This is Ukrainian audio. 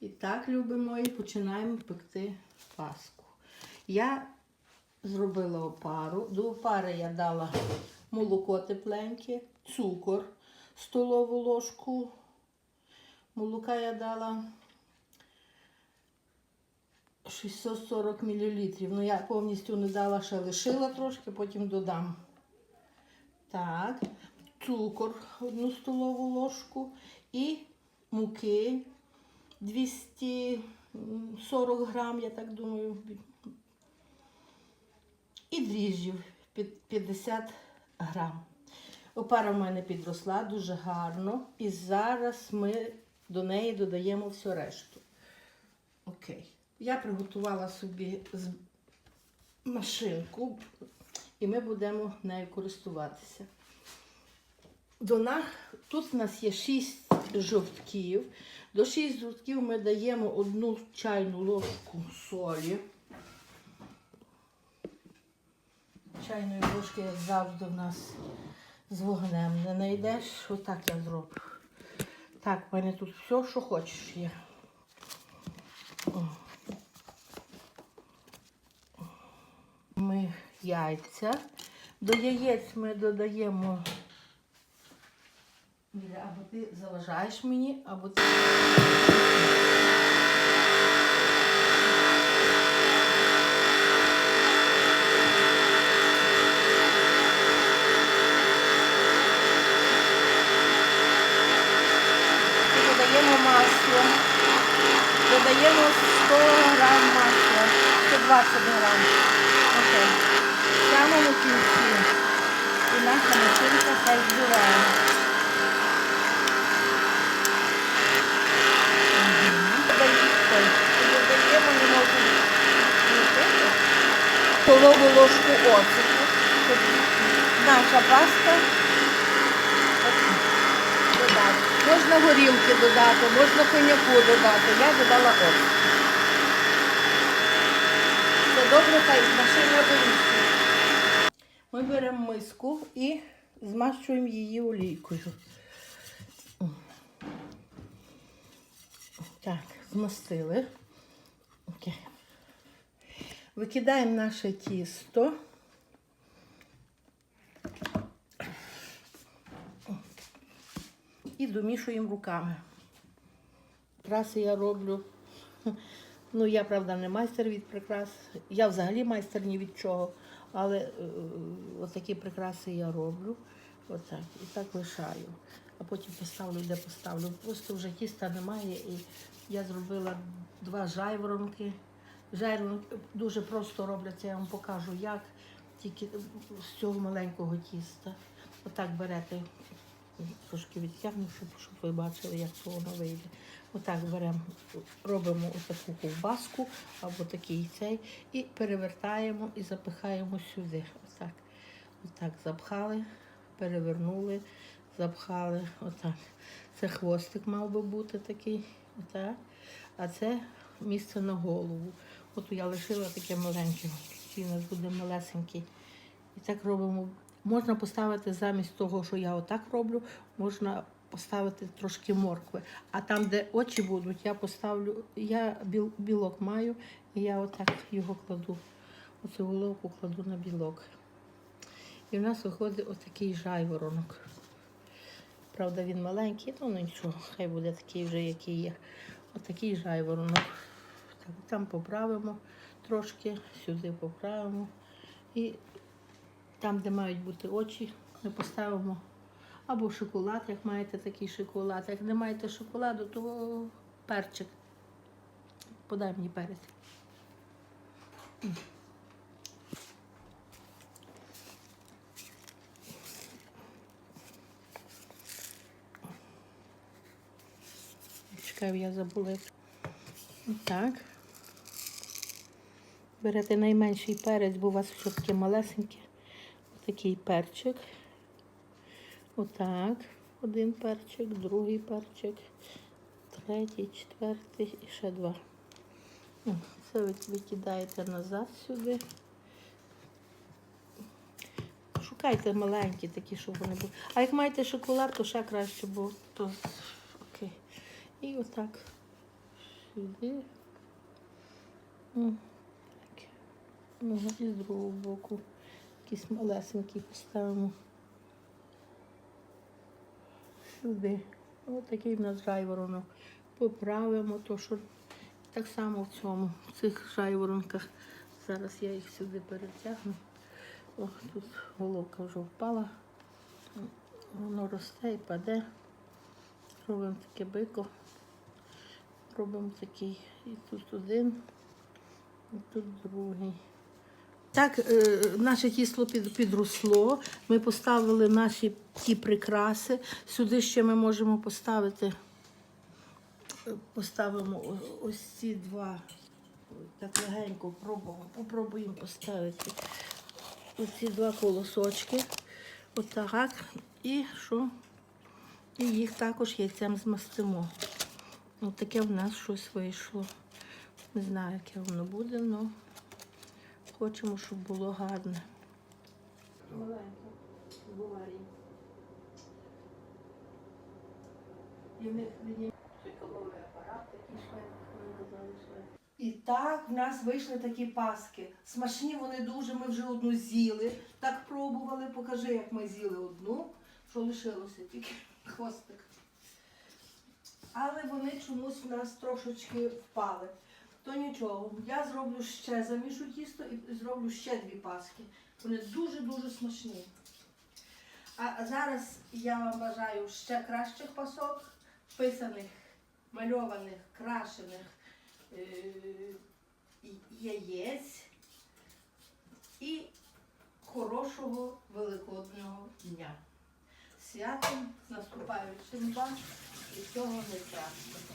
І так, любі мої, починаємо пекти паску. Я зробила опару. До опари я дала молоко тепленьке, цукор, столову ложку. Молока я дала 640 мл. Ну, я повністю не дала, ще лишила трошки, потім додам. Так, цукор одну столову ложку і муки 240 грам, я так думаю. І дріжджів під 50 грам. Опара в мене підросла дуже гарно. І зараз ми до неї додаємо всю решту. Окей. Я приготувала собі машинку, і ми будемо нею користуватися. До нас, тут у нас є 6 жовтків. До 6 жовтків ми даємо одну чайну ложку солі. Чайної ложки, як завжди, в нас з вогнем не знайдеш. Отак я зроблю. Так, в мене тут все, що хочеш є. Ми яйця. До яєць ми додаємо. Ти заважаєш мені, або ти. Додаємо масло. Додаємо 100 грам масла. 120 грам. Окей. Самому кінці. І наша машинка хай збиває. Додаємо немного столову ложку оцету. Наша паста. Можна горілки додати, можна коньяку додати. Я додала оцет. Це добре, хай машина вимішує. Ми беремо миску і змащуємо її олійкою. Так, змастили. Викидаємо наше тісто. І домішуємо руками. Прикраси я роблю. Ну, я, правда, не майстер від прикрас. Я взагалі майстер ні від чого. Але е, отакі прикраси я роблю. Отак. І так лишаю. А потім поставлю, де поставлю. Просто вже тіста немає. І я зробила два жайворонки. Жайворонки дуже просто робляться, я вам покажу, як. Тільки з цього маленького тіста. Отак берете, трошки відтягну, щоб ви бачили, як це воно вийде. Отак беремо, робимо таку ковбаску або такий цей, і перевертаємо і запихаємо сюди. Отак. Отак запхали, перевернули, запхали. Отак. Це хвостик мав би бути такий. Отак. А це місце на голову. От я лишила таке маленьке. Такий у нас буде малесенький. І так робимо. Можна поставити замість того, що я отак роблю, можна поставити трошки моркви. А там, де очі будуть, я поставлю, я біл- білок маю, і я отак його кладу. Оцю головку кладу на білок. І в нас виходить отакий жайворонок. Правда, він маленький, ну нічого, хай буде такий вже, який є. Отакий жайворонок. Там поправимо трошки, сюди поправимо. І там, де мають бути очі, ми поставимо або шоколад, як маєте такий шоколад. Як не маєте шоколаду, то перчик. Подай мені перець. Чекаю, я забула. Так. Берете найменший перець, бо у вас все таке малесеньке. Такий перчик. Отак. Один перчик, другий перчик, третій, четвертий і ще два. Це ви викидаєте назад сюди. Шукайте маленькі такі, щоб вони були. А як маєте шоколад, то ще краще, бо то окей. І отак сюди. Ну, і з другого боку. Якісь малесенькі поставимо. Сюди. Ось такий в нас жайворонок. Поправимо то, що так само в цьому, в цих жайворонках. Зараз я їх сюди перетягну. Ох, тут головка вже впала. Воно росте і паде. Робимо таке бико. Робимо такий. І тут один, і тут другий. Так, е, наше тісто під, підросло. Ми поставили наші ті прикраси. Сюди ще ми можемо поставити. е, Поставимо ось ці два. Так легенько пробуємо, попробуємо поставити оці два колосочки. Отак. І що? І їх також яйцем змастимо. Ось таке в нас щось вийшло. Не знаю, яке воно буде, але хочемо, щоб було гарне. І так в нас вийшли такі паски. Смачні вони дуже, ми вже одну з'їли. Так пробували, покажи, як ми з'їли одну, що лишилося, тільки хвостик. Але вони чомусь в нас трошечки впали. То нічого, я зроблю ще замішу тісто і зроблю ще дві паски. Вони дуже-дуже смачні. А зараз я вам бажаю ще кращих пасок, писаних, мальованих, крашених е, яєць і хорошого великодного дня. Святом, наступаючим вас і всього найкращого.